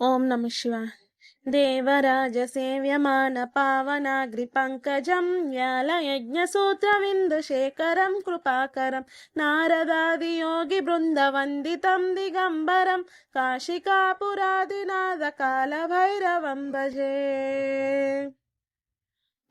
ఓం నమ శివ దేవరాజ సేవ్యమాన పావనాగ్రి పంకజం వ్యాలయజ్ఞ సూత్ర విందు శేఖరం కృపాకరం నారదాది యోగి బృంద వందితం దిగంబరం కాశికాపురాదినాథ కాల భైరవం భజే.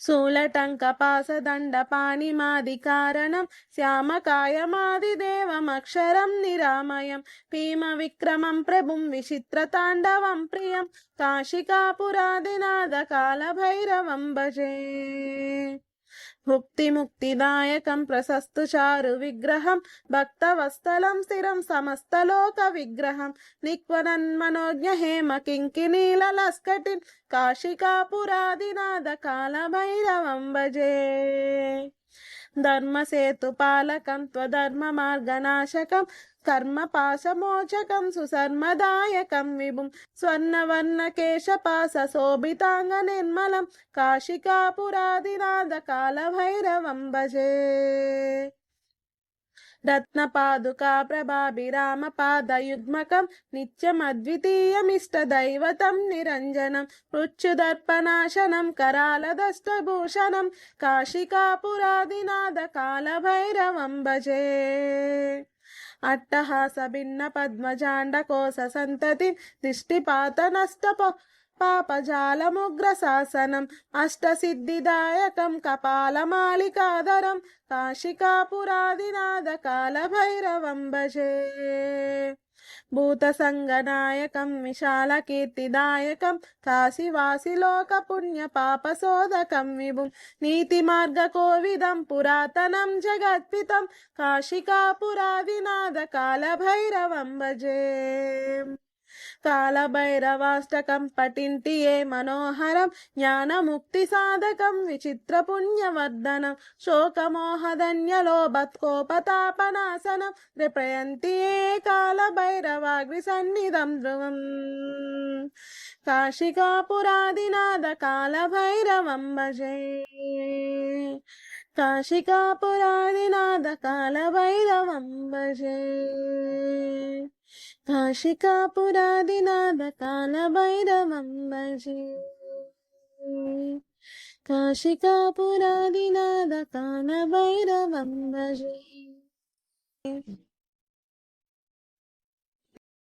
శూలటంకపాసదండ పాణిమాది కారణం. శ్యామకాయమాది దేవమక్షరం నిరామయం. భీమ విక్రమం ప్రభుం విచిత్ర తాండవం ప్రియం. కాశికాపురాదినాద కాల భైరవం భజే. ముక్తి ముక్తిదాయకం ప్రశస్తు చారు విగ్రహం భక్త వస్తలం స్థిరం సమస్తలోక విగ్రహం. నిక్వనన్మనోజ్ఞ హేమ కింకినీల లస్కటిన్ కాశికాపురాదినాథ కాల భైరవం భజే. ధర్మసేతు పాలకం త్వధర్మ మార్గనాశకం కర్మ పాశమోచకం సుసర్మదాయకం విభుం స్వర్ణవర్ణ కేశపాస శోభితాంగ నిర్మలం కాశికాపురాదినాథ కాల భైరవం భజే. రత్నపాదుకా ప్రభాభిరామపాదయుగ్మకం నిత్యమద్వితీయమిష్టదైవతం నిరంజనం మృత్యుదర్పనాశనం కరాలదస్తభూషణం కాళికాపురాదినాద కాలభైరవం భజే అట్టహాస భిన్న పద్మజాండ కోస సంతతి దిష్టిపాత నష్టప పాపజాలముగ్రశాసనం అష్టసిద్ధిదాయకం కపాలమాలికాధరం కాశికాపురాదినాథ కాలభైరవం భజే భూతసంగనాయకం విశాల కీర్తిదాయకం కాశీవాసిలోక పుణ్య పాపశోధకం విభుం నీతి మార్గ కోవిదం పురాతనం పఠింటి ఏ మనోహరం జ్ఞానముక్తి సాధకం విచిత్ర పుణ్యవర్ధనం శోకమోహదన్యలోభత్కోపతాపనాశనం రిప్రయంతి ఏ కాలభైరవాగ్రి సన్నిధం ధ్రువం కాశికాపురాదినాథ కాలభైరవం భజే. కాశికాపురాదినాథ కాలభైరవం భజే కాశికాపురాదినాథ కాలభైరవం భజే కాశికాపురాదినాథ కాలభైరవం భజే